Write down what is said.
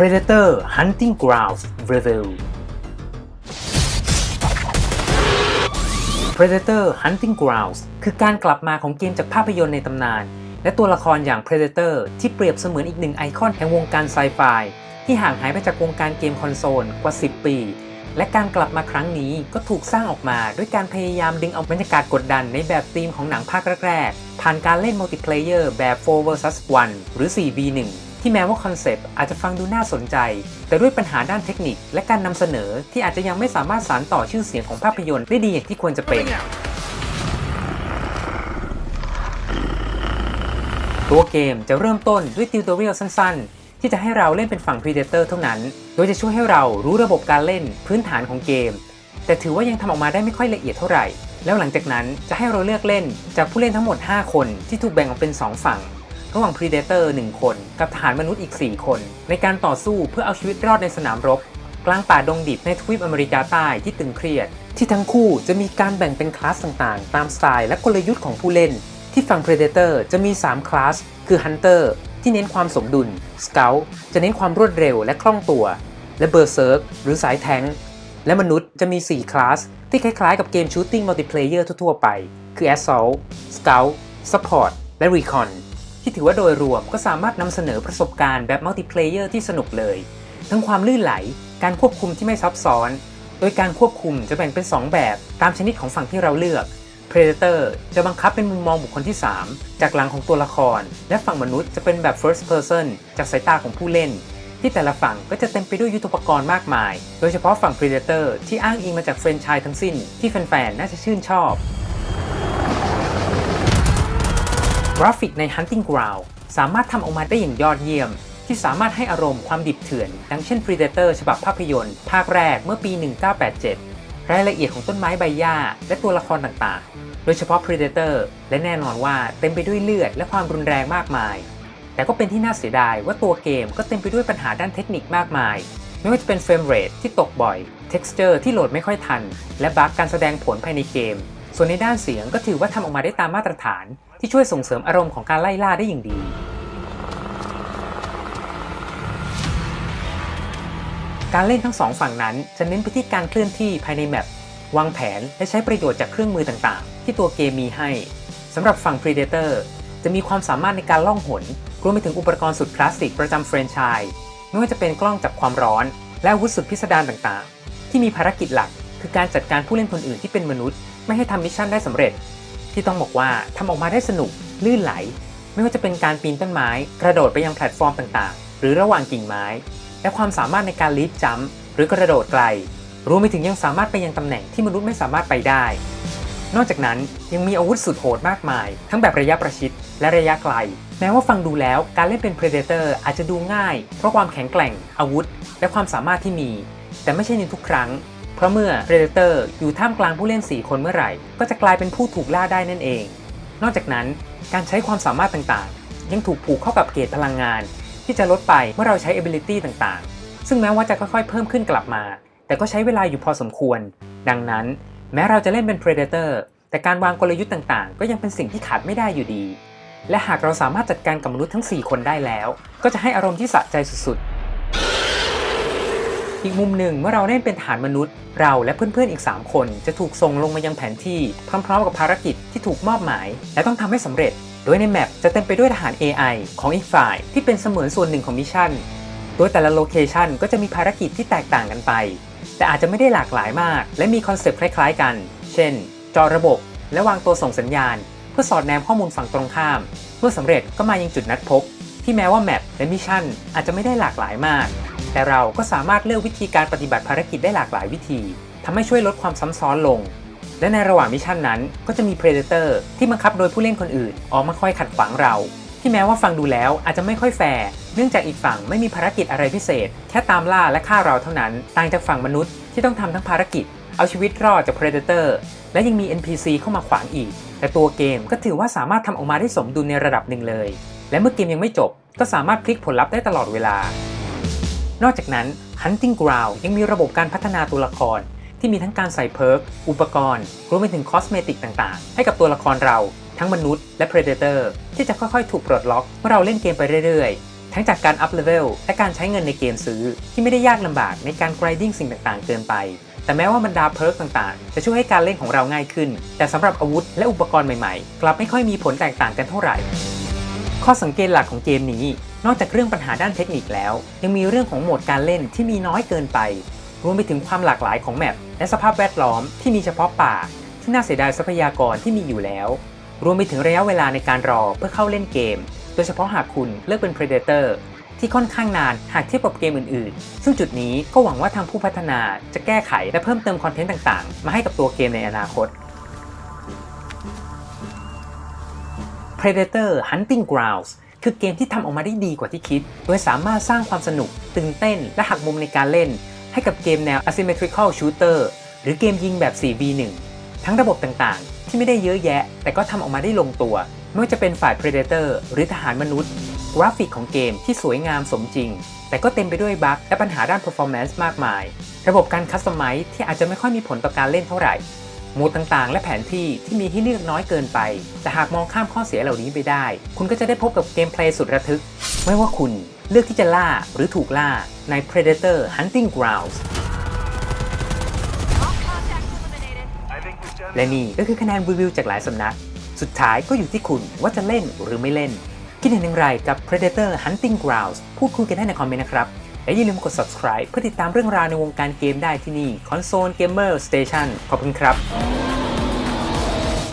Predator Hunting Grounds Review Predator Hunting Grounds คือการกลับมาของเกมจากภาพยนตร์ในตำนาน และตัวละครอย่าง Predator ที่เปรียบเสมือนอีกหนึ่งไอคอนแห่งวงการไซไฟที่ห่างหายไปจากวงการเกมคอนโซลกว่า 10 ปี และการกลับมาครั้งนี้ก็ถูกสร้างออกมาด้วยการพยายามดึงเอาบรรยากาศกดดันในแบบธีมของหนังภาคแรกๆผ่านการเล่นมัลติเพลเยอร์แบบ4 vs 1หรือ 4v1 ที่แม้ว่าคอนเซปต์อาจจะฟังดูน่าสนใจ แต่ด้วยปัญหาด้านเทคนิคและการนำเสนอที่อาจจะยังไม่สามารถสานต่อชื่อเสียงของภาพยนตร์ได้ดีอย่างที่ควรจะเป็น ตัวเกมจะเริ่มต้นด้วยติวตอเรียลสั้นๆ ที่จะให้เราเล่นเป็นฝั่ง Predator เท่านั้น โดยจะช่วยให้เรารู้ระบบการเล่นพื้นฐานของเกม แต่ถือว่ายังทำออกมาได้ไม่ค่อยละเอียดเท่าไหร่ แล้วหลังจากนั้นจะให้เราเลือกเล่นจากผู้เล่นทั้งหมด 5 คนที่ถูกแบ่งออกเป็น 2 ฝั่ง ระหว่าง Predator 1 คน กับทหารมนุษย์อีก 4 คน ในการต่อสู้เพื่อเอาชีวิตรอดในสนามรบ กลางป่าดงดิบในทวีปอเมริกาใต้ที่ตึงเครียด ที่ทั้งคู่จะมีการแบ่งเป็นคลาสต่างๆ ตามสไตล์และกลยุทธ์ของผู้เล่น ที่ฝั่ง Predator จะมี 3 คลาส คือ Hunter ที่เน้นความสมดุล Scout จะเน้นความรวดเร็วและคล่องตัว และ Berserk หรือสายแทงและมนุษย์จะมี 4 คลาส ที่คล้ายๆ กับเกม Shooting Multiplayer ทั่วๆไป คือ Assault Scout Support และ Recon ที่ถือว่าโดยรวมก็สามารถนำเสนอประสบการณ์แบบ Multiplayer ที่สนุกเลย ทั้งความลื่นไหล การควบคุมที่ไม่ซับซ้อน โดยการควบคุมจะแบ่งเป็น 2 แบบตามชนิดของฝั่งที่เราเลือก Predator จะบังคับเป็นมุมมองบุคคลที่ 3 จากหลังของตัวละคร และฝั่งมนุษย์จะเป็นแบบ first person จากสายตาของผู้เล่น ที่แต่ละฝั่งก็จะเต็มไปด้วยยุทธปกรณ์มากมาย โดยเฉพาะฝั่ง Predator ที่อ้างอิงมาจากแฟรนไชส์ทั้งสิ้นที่แฟนๆ น่าจะชื่นชอบ กราฟิกใน Hunting Ground สามารถทำออกมาได้อย่างยอดเยี่ยม ที่สามารถให้อารมณ์ความดิบเถื่อน ดังเช่น Predator ฉบับภาพยนตร์ ภาคแรกเมื่อปี 1987 รายละเอียดของต้นไม้ใบหญ้า และตัวละครต่างๆ โดยเฉพาะ Predator และแน่นอนว่าเต็มไปด้วยเลือดและความรุนแรงมากมาย แต่ก็เป็นที่น่าเสียดายว่าตัวเกมก็เต็มไปด้วยปัญหาด้านเทคนิคมากมาย ไม่ว่าจะเป็นเฟรมเรทที่ตกบ่อย texture ที่โหลดไม่ค่อยทัน และบั๊กการแสดงผลภายในเกม ส่วนในด้านเสียงก็ถือว่าทำออกมาได้ตามมาตรฐานที่ช่วยส่งเสริมอารมณ์ของการไล่ล่าได้อย่างดี การเล่นทั้งสองฝั่งนั้นจะเน้นไปที่การเคลื่อนที่ภายในแมปวางแผนและใช้ประโยชน์จากเครื่องมือต่างๆ ที่ตัวเกมมีให้สำหรับฝั่ง Predator จะมีความสามารถในการล่องหนรวมไปถึงอุปกรณ์สุดคลาสสิกประจำแฟรนไชส์ไม่ว่าจะเป็นกล้องจับความร้อน และวุธสุดพิสดารต่างๆ ที่มีภารกิจหลักคือการจัดการผู้เล่นคนอื่นที่เป็นมนุษย์ ไม่ให้ทำมิชชั่นได้สำเร็จ ที่ต้องบอกว่าทำออกมาได้สนุก ลื่นไหล ไม่ว่าจะเป็นการปีนต้นไม้ กระโดดไปยังแพลตฟอร์มต่างๆ หรือระหว่างกิ่งไม้ และความสามารถในการลีฟจัมป์หรือกระโดดไกล รวมไปถึงยังสามารถไปยังตำแหน่งที่มนุษย์ไม่สามารถไปได้ นอกจากนั้นยังมีอาวุธสุดโหดมากมาย ทั้งแบบระยะประชิดและระยะไกล แม้ว่าฟังดูแล้วการเล่นเป็น Predator อาจจะดูง่าย เพราะความแข็งแกร่ง อาวุธ และความสามารถที่มี แต่ไม่ใช่ในทุกครั้ง เพราะเมื่อ Predator อยู่ท่ามกลางผู้เล่น 4 คนเมื่อไหร่ ก็จะกลายเป็นผู้ถูกล่าได้นั่นเอง นอกจากนั้นการใช้ความสามารถต่างๆ ยังถูกผูกเข้ากับเกจพลังงาน ที่จะลดไปเมื่อเราใช้ ability ต่างๆ ซึ่งแม้ว่าจะค่อยๆ เพิ่มขึ้นกลับมา แต่ก็ใช้เวลาอยู่พอสมควร ดังนั้น แม้เราจะเล่นเป็น Predator แต่การวางกลยุทธ์ต่างๆ ก็ยังเป็นสิ่งที่ขาดไม่ได้อยู่ดี และหากเราสามารถจัดการกับมนุษย์ทั้ง 4 คนได้แล้ว ก็จะให้อารมณ์ที่สะใจสุดๆ อีกมุมหนึ่งเมื่อเราเล่นเป็นฐานมนุษย์ เราและเพื่อนๆอีก 3 คน จะถูกส่งลงมายังแผนที่พร้อมๆกับภารกิจที่ถูกมอบหมาย และต้องทำให้สำเร็จ โดยในแมปจะเต็มไปด้วยทหาร AI ของอีกฝ่าย ที่เป็นเสมือนส่วนหนึ่งของมิชชั่นโดยแต่ละโลเคชันก็จะมีภารกิจที่แตกต่างกันไป แต่อาจจะไม่ได้หลากหลายมาก และมีคอนเซปต์คล้ายๆกัน เช่น จอระบบ และวางตัวส่งสัญญาณ เพื่อสอดแนมข้อมูลฝั่งตรงข้าม เมื่อสำเร็จก็มายังจุดนัดพบ ที่แม้ว่าแมปและมิชชั่นอาจจะไม่ได้หลากหลายมาก แต่เราก็สามารถเลือกวิธีการปฏิบัติภารกิจได้หลากหลายวิธีทำให้ช่วยลดความซ้ำซ้อนลง และในระหว่างมิชชั่นนั้น ก็จะมี Predator ที่บังคับโดยผู้เล่นคนอื่น ออกมาคอยขัดขวางเรา ที่แม้ว่าฟังดูแล้วอาจจะไม่ค่อยแฟร์เนื่องจากอีกฝั่งไม่มีภารกิจอะไรพิเศษ แค่ตามล่าและฆ่าเราเท่านั้น ต่างจากฝั่งมนุษย์ที่ต้องทำทั้งภารกิจ เอาชีวิตรอดจาก Predator และยังมี NPC เข้ามาขวางอีก แต่ตัวเกมก็ถือว่าสามารถทำออกมาได้สมดุลในระดับหนึ่งเลย และเมื่อเกมยังไม่จบก็สามารถพลิกผลลัพธ์ได้ตลอดเวลา นอกจากนั้น Hunting Ground ยังมีระบบการพัฒนาตัวละคร ที่มีทั้งการใส่เพิร์ก อุปกรณ์ รวมไปถึงคอสเมติกต่างๆ ให้กับตัวละครเรา ทั้งมนุษย์และ Predator ที่จะค่อยๆ ถูกปลดล็อกเมื่อเราเล่นเกมไปเรื่อยๆ ทั้งจากการอัพเลเวลและการใช้เงินในเกมซื้อ ที่ไม่ได้ยากลำบากในการ grinding สิ่งต่างๆ เกินไป แต่แม้ว่าบรรดาเพิร์กต่างๆ จะช่วยให้การเล่นของเราง่ายขึ้น แต่สำหรับอาวุธและอุปกรณ์ใหม่ๆ กลับไม่ค่อยมีผลแตกต่างกันเท่าไหร่ ข้อสังเกตหลักของเกมนี้ นอกจากเรื่องปัญหาด้านเทคนิคแล้ว ยังมีเรื่องของโหมดการเล่นที่มีน้อยเกินไป รวมไปถึงความหลากหลายของแมปและสภาพแวดล้อมที่มีเฉพาะป่า ที่น่าเสียดายทรัพยากรที่มีอยู่แล้ว รวมไปถึงระยะเวลาในการรอเพื่อเข้าเล่นเกม โดยเฉพาะหากคุณเลือกเป็น Predator ที่ค่อนข้างนานหากเทียบกับเกมอื่นๆ ซึ่งจุดนี้ก็หวังว่าทางผู้พัฒนาจะแก้ไขและเพิ่มเติมคอนเทนต์ต่างๆ มาให้กับตัวเกมในอนาคต Predator Hunting Grounds คือเกมที่ทำออกมาได้ดีกว่าที่คิด โดยสามารถสร้างความสนุกตื่นเต้น และหักมุมในการเล่น ให้กับเกมแนว asymmetrical shooter หรือเกมยิงแบบ 4v1 ทั้งระบบต่างๆ ที่ไม่ได้เยอะแยะ แต่ก็ทำออกมาได้ลงตัว ไม่ว่าจะเป็นฝ่าย Predator หรือทหารมนุษย์ กราฟิกของเกมที่สวยงามสมจริง แต่ก็เต็มไปด้วยบั๊กและปัญหาด้าน performance มากมาย ระบบการคัสตอมไมซ์ที่อาจจะไม่ค่อยมีผลต่อการเล่นเท่าไหร่ มดต่างๆ และแผนที่ที่มีให้เลือกน้อยเกินไป แต่หากมองข้ามข้อเสียเหล่านี้ไปได้ คุณก็จะได้พบกับเกมเพลย์สุดระทึก ไม่ว่าคุณเลือกที่จะล่าหรือถูกล่าใน Predator Hunting Grounds และนี่ก็คือคะแนนรีวิวจากหลายสำนัก สุดท้ายก็อยู่ที่คุณว่าจะเล่นหรือไม่เล่น คิดเห็นอย่างไรกับ Predator Hunting Grounds พูดคุยกันได้ในคอมเมนต์นะครับ และอย่าลืมกด subscribe เพื่อติดตามเรื่องราวในวงการเกมได้ที่นี่ Console Gamer Station ขอบคุณครับ